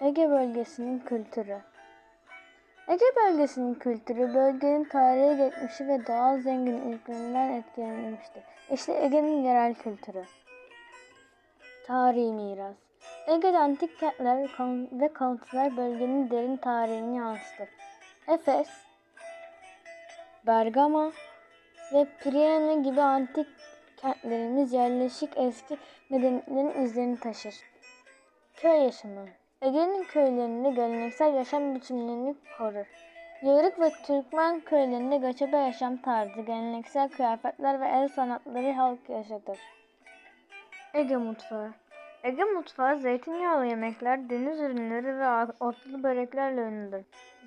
Ege bölgesinin kültürü Ege bölgesinin kültürü bölgenin tarihi geçmişi ve doğal zenginliklerinden etkilenmiştir. İşte Ege'nin yerel kültürü. Tarihi miras. Ege'de antik kentler ve kal- ve kalıntılar bölgenin derin tarihini yansıtır. Efes, Bergama ve Priene gibi antik kentlerimiz yerleşik eski medeniyetlerin izlerini taşır. Köy yaşamı. Ege'nin köylerinde geleneksel yaşam biçimlerini korur. Yörük ve Türkmen köylerinde göçebe yaşam tarzı, geleneksel kıyafetler ve el sanatları halk yaşatır. Ege mutfağı. Ege mutfağı zeytinyağlı yemekler, deniz ürünleri ve otlu böreklerle ünlüdür.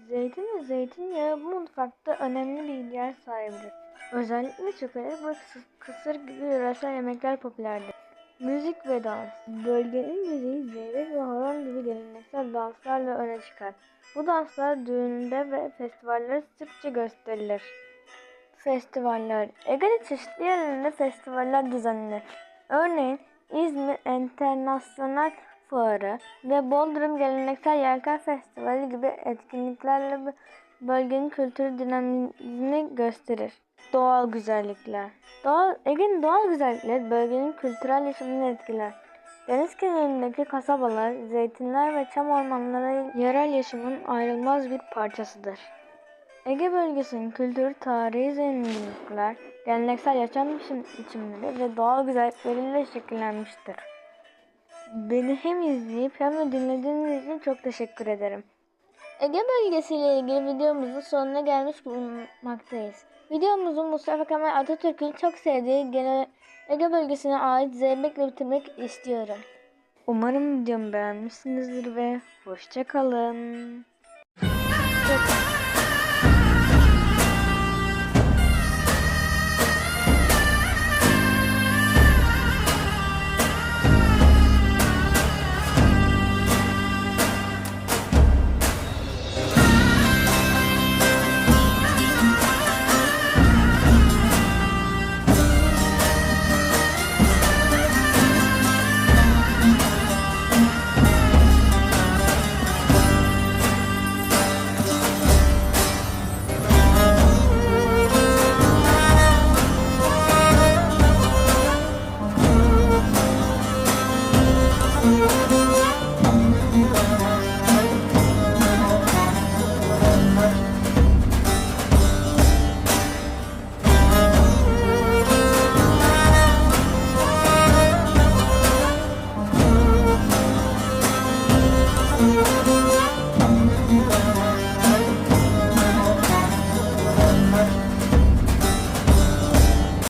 Zeytin ve zeytinyağı bu mutfakta önemli bir yer sahibidir. Özellikle çökelek ve kıs- kısır gibi yöresel yemekler popülerdir. Müzik ve dans. Bölgenin müziği zeybek ve horon gibi geleneksel danslarla öne çıkar. Bu danslar düğünde ve festivallerde sıkça gösterilir. Festivaller. Ege'de çeşitli yerlerinde festivaller düzenlenir. Örneğin İzmir Enternasyonel Fuarı ve Bodrum Geleneksel Yelken Festivali gibi etkinliklerle bö- bölgenin kültür dinamizmini gösterir. Doğal güzellikler. Doğal, Ege'nin doğal güzellikleri bölgenin kültürel yaşamını etkiler. Deniz kenarındaki kasabalar, zeytinler ve çam ormanları yerel yaşamın ayrılmaz bir parçasıdır. Ege bölgesinin kültürü, tarihi zenginlikler, geleneksel yaşam biçim- biçimleri ve doğal güzellikleriyle şekillenmiştir. Beni hem izleyip hem de dinlediğiniz için çok teşekkür ederim. Ege bölgesi ile ilgili videomuzun sonuna gelmiş bulunmaktayız. Videomuzu Mustafa Kemal Atatürk'ün çok sevdiği gene Ege bölgesine ait zeybekle bitirmek istiyorum. Umarım videomu beğenmişsinizdir ve hoşça kalın.